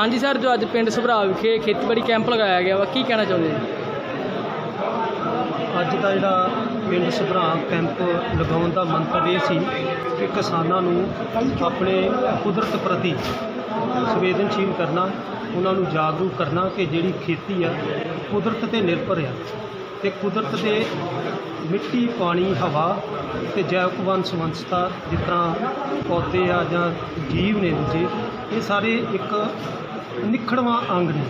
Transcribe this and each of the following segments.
ਹਾਂਜੀ ਸਰ, ਜੋ ਅੱਜ ਪਿੰਡ ਸਭਰਾ ਵਿਖੇ ਖੇਤੀਬਾੜੀ ਕੈਂਪ ਲਗਾਇਆ ਗਿਆ ਵਾ, ਕੀ ਕਹਿਣਾ ਚਾਹੁੰਦੇ ਜੀ? ਅੱਜ ਦਾ ਜਿਹੜਾ ਪਿੰਡ ਸਭਰਾ ਕੈਂਪ ਲਗਾਉਣ ਦਾ ਮੰਤਵ ਇਹ ਸੀ ਕਿ ਕਿਸਾਨਾਂ ਨੂੰ ਆਪਣੇ ਕੁਦਰਤ ਪ੍ਰਤੀ ਸੰਵੇਦਨਸ਼ੀਲ ਕਰਨਾ, ਉਹਨਾਂ ਨੂੰ ਜਾਗਰੂਕ ਕਰਨਾ ਕਿ ਜਿਹੜੀ ਖੇਤੀ ਆ, ਕੁਦਰਤ ਤੇ ਨਿਰਭਰ ਆ ਤੇ ਕੁਦਰਤ ਦੇ ਮਿੱਟੀ, ਪਾਣੀ, ਹਵਾ ਤੇ ਜੈਵਿਕ ਵੰਨ ਸੁਵੰਨਤਾ ਜਿਸ ਤਰ੍ਹਾਂ ਪੌਦੇ ਆ ਜਾਂ ਜੀਵ ਨੇ ਦੂਜੇ, ਇਹ ਸਾਰੇ ਇੱਕ ਨਿਖੜਵਾਂ ਅੰਗ ਨੇ।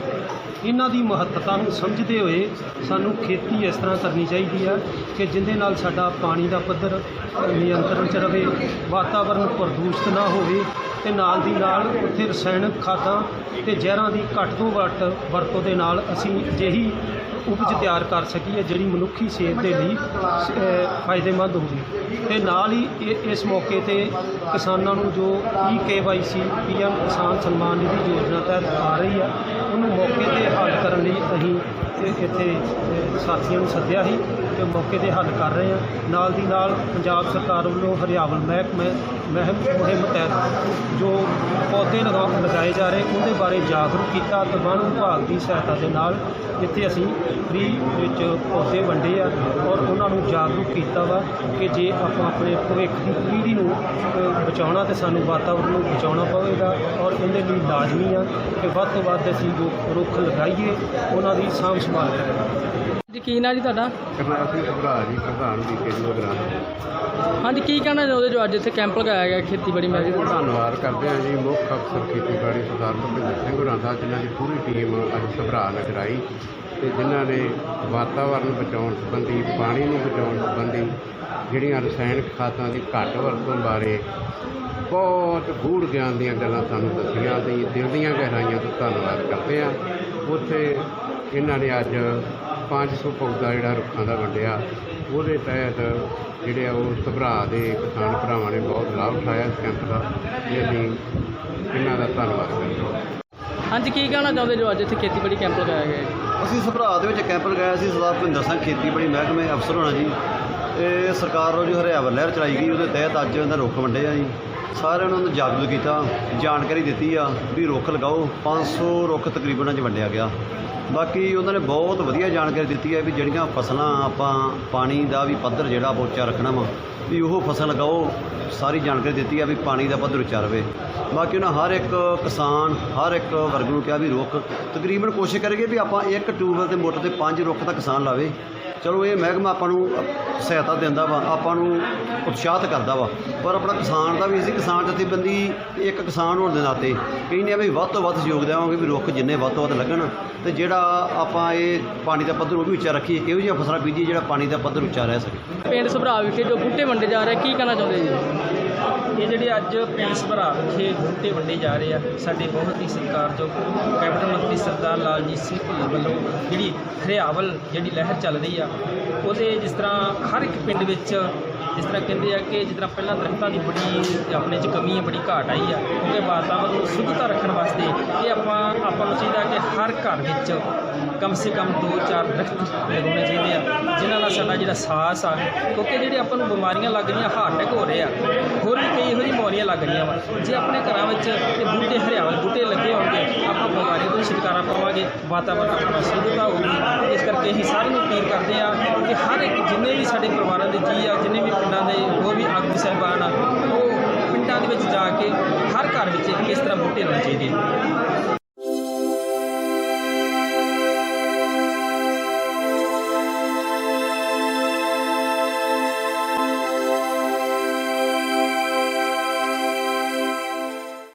ਇਹਨਾਂ ਦੀ ਮਹੱਤਤਾ ਨੂੰ ਸਮਝਦੇ ਹੋਏ ਸਾਨੂੰ ਖੇਤੀ ਇਸ ਤਰ੍ਹਾਂ ਕਰਨੀ ਚਾਹੀਦੀ ਹੈ ਕਿ ਜਿੰਦੇ ਨਾਲ ਸਾਡਾ ਪਾਣੀ ਦਾ ਪੱਧਰ ਨਿਯੰਤਰਣ 'ਚ ਰਵੇ ਵਾਤਾਵਰਣ ਪ੍ਰਦੂਸ਼ਿਤ ਨਾ ਹੋਵੇ ਤੇ ਨਾਲ ਦੀ ਨਾਲ ਉੱਥੇ ਰਸਾਇਣਕ ਖਾਦਾਂ ਤੇ ਜ਼ਹਿਰਾਂ ਦੀ ਘੱਟ ਤੋਂ ਘੱਟ ਵਰਤੋਂ ਦੇ ਨਾਲ ਅਸੀਂ ਅਜਿਹੀ ਉਪਜ ਤਿਆਰ ਕਰ ਸਕੀਏ ਜਿਹੜੀ ਮਨੁੱਖੀ ਸਿਹਤ ਦੇ ਲਈ ਫਾਇਦੇਮੰਦ ਹੋਵੇ। ਤੇ ਨਾਲ ਹੀ ਇਹ- ਇਸ ਮੌਕੇ ਤੇ ਕਿਸਾਨਾਂ ਨੂੰ ਜੋ ਈ ਕੇਵਾਈਸੀ ਪੀਐਮ ਕਿਸਾਨ ਸਨਮਾਨ ਨਿਧੀ ਯੋਜਨਾ ਤਹਿਤ ਆ ਰਹੀ ਆ, ਉਹਨੂੰ ਮੌਕੇ ਤੇ ਹੱਲ ਕਰਨ ਲਈ ਅਸੀਂ ਇੱਥੇ ਸਾਥੀਆਂ ਨੂੰ ਸੱਦਿਆ ਸੀ। ਮੌਕੇ ਤੇ ਹੱਲ ਕਰ ਰਹੇ ਹਾਂ। ਨਾਲ ਦੀ ਨਾਲ ਪੰਜਾਬ ਸਰਕਾਰ ਵੱਲੋਂ ਹਰਿਆਵਲ ਮਹਿਕਮੇ ਮਹਿਮ ਮੁਹਿੰਮ ਤਹਿਤ ਜੋ ਪੌਦੇ ਲਗਾ ਲਗਾਏ ਜਾ ਰਹੇ ਉਹਦੇ ਬਾਰੇ ਜਾਗਰੂਕ ਕੀਤਾ ਤੇ ਵਣ ਵਿਭਾਗ ਦੀ ਸਹਾਇਤਾ ਦੇ ਨਾਲ ਇੱਥੇ ਅਸੀਂ ਫ੍ਰੀ ਵਿੱਚ ਪੌਦੇ ਵੰਡੇ ਆ ਔਰ ਉਹਨਾਂ ਨੂੰ ਜਾਗਰੂਕ ਕੀਤਾ ਵਾ ਕਿ ਜੇ ਆਪਾਂ ਆਪਣੇ ਭਵਿੱਖ ਦੀ ਪੀੜ੍ਹੀ ਨੂੰ ਅ, ਬਚਾਉਣਾ ਤੇ ਸਾਨੂੰ ਵਾਤਾਵਰਣ ਨੂੰ ਬਚਾਉਣਾ ਪਵੇਗਾ ਔਰ ਇਹਦੇ ਲਈ ਲਾਜ਼ਮੀ ਆ ਕਿ ਵੱਧ ਤੋਂ ਵੱਧ ਅਸੀਂ ਜੋ ਰੁੱਖ ਲਗਾਈਏ ਉਹਨਾਂ ਦੀ ਸਾਂਭ ਸੰਭਾਲ ਕਰੀਏ। ਜੀ ਕੀ ਨਾਂ ਜੀ ਤੁਹਾਡਾ? ਕਰਨਾ ਸਿੰਘ ਭਰਾ ਜੀ ਪ੍ਰਧਾਨ ਵੀ ਕੇ ਜੀ ਗ੍ਰਾਮ ਹਾਂਜੀ ਕੀ ਕਹਿਣਾ ਚਾਹੁੰਦੇ ਜੋ ਅੱਜ ਇੱਥੇ ਕੈਂਪ ਲਗਾਇਆ ਗਿਆ ਖੇਤੀਬਾੜੀ ਮਹਿਕਮੇ ਦਾ ਧੰਨਵਾਦ ਕਰਦੇ ਹਾਂ ਜੀ ਮੁੱਖ ਅਫਸਰ ਖੇਤੀਬਾੜੀ ਸਰਦਾਰ ਭੁਪਿੰਦਰ ਸਿੰਘ ਹੋਰਾਂ ਦਾ ਜਿਨ੍ਹਾਂ ਦੀ ਪੂਰੀ ਟੀਮ ਅੱਜ ਸਭਰਾ ਨਗਰ ਆਈ ਤੇ ਜਿਨ੍ਹਾਂ ਨੇ ਵਾਤਾਵਰਣ ਬਚਾਉਣ ਸੰਬੰਧੀ ਪਾਣੀ ਨੂੰ ਬਚਾਉਣ ਸੰਬੰਧੀ ਜਿਹੜੀਆਂ ਰਸਾਇਣਕ ਖਾਦਾਂ ਦੀ ਘੱਟ ਵਰਤੋਂ ਬਾਰੇ ਬਹੁਤ ਗੂੜ ਗਿਆਨ ਦੀਆਂ ਗੱਲਾਂ ਸਾਨੂੰ ਦੱਸੀਆਂ ਤੇ ਦਿਲ ਦੀਆਂ ਗਹਿਰਾਈਆਂ ਤੋਂ ਧੰਨਵਾਦ ਕਰਦੇ ਹਾਂ। ਉੱਥੇ ਇਹਨਾਂ ਨੇ ਅੱਜ 500 ਪੌਦਾ ਜਿਹੜਾ ਰੁੱਖਾਂ ਦਾ ਵੰਡਿਆ ਉਹਦੇ ਤਹਿਤ ਜਿਹੜੇ ਆ ਉਹ ਸਭਰਾ ਦੇ ਕਿਸਾਨ ਭਰਾਵਾਂ ਨੇ ਬਹੁਤ ਲਾਭ ਉਠਾਇਆ ਇਸ ਕੈਂਪ ਦਾ ਤੇ ਅਸੀਂ ਇਹਨਾਂ ਦਾ ਧੰਨਵਾਦ ਕਰਦੇ ਹਾਂ। ਹਾਂਜੀ ਕੀ ਕਹਿਣਾ ਚਾਹੁੰਦੇ ਜੋ ਅੱਜ ਇੱਥੇ ਖੇਤੀਬਾੜੀ ਕੈਂਪ ਲਗਾਇਆ ਗਿਆ ਹੈ? ਅਸੀਂ ਸਭਰਾ ਦੇ ਵਿੱਚ ਕੈਂਪ ਲਗਾਇਆ ਸੀ ਸਰਦਾਰ ਭਿੰਦਰ ਸਿੰਘ ਖੇਤੀਬਾੜੀ ਮਹਿਕਮੇ ਅਫਸਰ ਹੋਣਾ ਜੀ। ਇਹ ਸਰਕਾਰ ਵੱਲੋਂ ਜੋ ਹਰਿਆਵਲ ਲਹਿਰ ਚਲਾਈ ਗਈ ਉਹਦੇ ਤਹਿਤ ਅੱਜ ਉਹਨਾਂ ਰੁੱਖ ਵੰਡੇ ਆ ਜੀ। ਸਾਰਿਆਂ ਨੂੰ ਜਾਗਰੂਕ ਕੀਤਾ ਜਾਣਕਾਰੀ ਦਿੱਤੀ ਆ ਵੀ ਰੁੱਖ ਲਗਾਓ। 500 ਰੁੱਖ ਤਕਰੀਬਨ ਅੱਜ ਵੰਡਿਆ ਗਿਆ। ਬਾਕੀ ਉਹਨਾਂ ਨੇ ਬਹੁਤ ਵਧੀਆ ਜਾਣਕਾਰੀ ਦਿੱਤੀ ਹੈ ਵੀ ਜਿਹੜੀਆਂ ਫਸਲਾਂ ਆਪਾਂ ਪਾਣੀ ਦਾ ਵੀ ਪੱਧਰ ਜਿਹੜਾ ਆਪਾਂ ਉੱਚਾ ਰੱਖਣਾ ਵਾ, ਵੀ ਉਹ ਫਸਲ ਲਗਾਓ, ਸਾਰੀ ਜਾਣਕਾਰੀ ਦਿੱਤੀ ਆ ਵੀ ਪਾਣੀ ਦਾ ਪੱਧਰ ਉੱਚਾ ਰਵੇ। ਬਾਕੀ ਉਹਨਾਂ ਹਰ ਇੱਕ ਕਿਸਾਨ, ਹਰ ਇੱਕ ਵਰਗ ਨੂੰ ਕਿਹਾ ਵੀ ਰੁੱਖ, ਤਕਰੀਬਨ ਕੋਸ਼ਿਸ਼ ਕਰੀਏ ਵੀ ਆਪਾਂ ਇੱਕ ਟਿਊਬਵੈਲ ਤੇ ਮੋਟਰ ਤੇ ਪੰਜ ਰੁੱਖ ਦਾ ਕਿਸਾਨ ਲਾਵੇ। ਚਲੋ ਇਹ ਮਹਿਕਮਾ ਆਪਾਂ ਨੂੰ ਸਹਾਇਤਾ ਦਿੰਦਾ ਵਾ, ਆਪਾਂ ਨੂੰ ਉਤਸ਼ਾਹਤ ਕਰਦਾ ਵਾ। ਪਰ ਆਪਣਾ ਕਿਸਾਨ ਦਾ ਵੀ ਅਸੀਂ ਕਿਸਾਨ ਜਥੇਬੰਦੀ, ਇੱਕ ਕਿਸਾਨ ਹੋਣ ਦੇ ਨਾਤੇ ਕਹਿੰਦੇ ਆ ਵੀ ਵੱਧ ਤੋਂ ਵੱਧ ਸਹਿਯੋਗ ਦੇਵਾਂਗੇ ਵੀ ਰੁੱਖ ਜਿੰਨੇ ਵੱਧ ਤੋਂ ਵੱਧ ਲੱਗਣ। ਤੇ ਜਿਹੜਾ ਆਪਾਂ ਇਹ ਪਾਣੀ ਦਾ ਪੱਧਰ ਉਹ ਵੀ ਉੱਚਾ ਰੱਖੀਏ ਇਹੋ ਜਿਹੀਆਂ ਫਸਲਾਂ ਬੀਜੀਏ ਜਿਹੜਾ ਪਾਣੀ ਦਾ ਪੱਧਰ ਉੱਚਾ ਰਹਿ ਸਕੇ। ਪਿੰਡ ਸਭਰਾ ਵਿਖੇ ਜੋ ਬੂਟੇ ਵੰਡੇ ਜਾ ਰਹੇ, ਕੀ ਕਹਿਣਾ ਚਾਹੁੰਦੇ ਜੀ? ਜਿਹੜੇ ਅੱਜ ਪਿੰਡ ਭਰਾ ਵਿਖੇ ਬੂਟੇ ਵੰਡੇ ਜਾ ਰਹੇ ਆ, ਸਾਡੇ ਬਹੁਤ ਹੀ ਸਤਿਕਾਰਯੋਗ ਕੈਬਨਿਟ ਮੰਤਰੀ ਸਰਦਾਰ ਲਾਲਜੀਤ ਸਿੰਘ ਭੁੱਲਰ ਵੱਲੋਂ ਜਿਹੜੀ ਹਰਿਆਵਲ ਜਿਹੜੀ ਲਹਿਰ ਚੱਲ ਰਹੀ ਆ, ਉਹਦੇ ਜਿਸ ਤਰ੍ਹਾਂ ਹਰ ਇੱਕ ਪਿੰਡ ਵਿੱਚ ਜਿਸ ਤਰ੍ਹਾਂ ਕਹਿੰਦੇ ਆ ਕਿ ਜਿਸ ਤਰ੍ਹਾਂ ਪਹਿਲਾਂ ਦਰਖਤਾਂ ਦੀ ਬੜੀ ਆਪਣੇ 'ਚ ਕਮੀ ਹੈ ਬੜੀ ਘਾਟ ਆਈ ਆ, ਕਿਉਂਕਿ ਵਾਤਾਵਰਨ ਨੂੰ ਸ਼ੁੱਧਤਾ ਰੱਖਣ ਵਾਸਤੇ ਇਹ ਆਪਾਂ ਆਪਾਂ ਨੂੰ ਚਾਹੀਦਾ ਕਿ ਹਰ ਘਰ ਵਿੱਚ ਕਮ ਸੇ ਕਮ 2-4 ਦਰਖਤ ਲਗਾਉਣੇ ਚਾਹੀਦੇ ਆ, ਜਿਨ੍ਹਾਂ ਨਾਲ ਸਾਡਾ ਜਿਹੜਾ ਸਾਹ ਆ, ਕਿਉਂਕਿ ਜਿਹੜੇ ਆਪਾਂ ਨੂੰ ਬਿਮਾਰੀਆਂ ਲੱਗ ਰਹੀਆਂ, ਹਾਰਟ ਅਟੈਕ ਹੋ ਰਹੇ ਆ, ਹੋਰ ਵੀ ਕਈ ਇਹੋ ਜਿਹੀ ਬਿਮਾਰੀਆਂ ਲੱਗ ਰਹੀਆਂ ਵਾ, ਜੇ ਆਪਣੇ ਘਰਾਂ ਵਿੱਚ ਇਹ ਬੂਟੇ, ਹਰਿਆਵਲ ਬੂਟੇ ਲੱਗੇ ਹੋਣਗੇ, ਆਪਾਂ ਬਿਮਾਰੀਆਂ ਤੋਂ ਛੁਟਕਾਰਾ ਪਾਵਾਂਗੇ, ਵਾਤਾਵਰਨ ਆਪਣਾ ਸ਼ੁੱਧਤਾ ਹੋਊਗੀ, ਇਸ ਕਰਕੇ ਅਸੀਂ ਸਾਰਿਆਂ ਨੂੰ ਅਪੀਲ ਕਰਦੇ ਆ ਕਿ ਹਰ ਇੱਕ ਜਿੰਨੇ ਵੀ ਸਾਡੇ ਪਰਿਵਾਰਾਂ ਦੇ ਜੀ ਆ, ਜਿੰਨੇ ਵੀ ਪਿੰਡਾਂ ਦੇ ਹੋਰ ਵੀ ਆਗੂ ਸਾਹਿਬਾਨ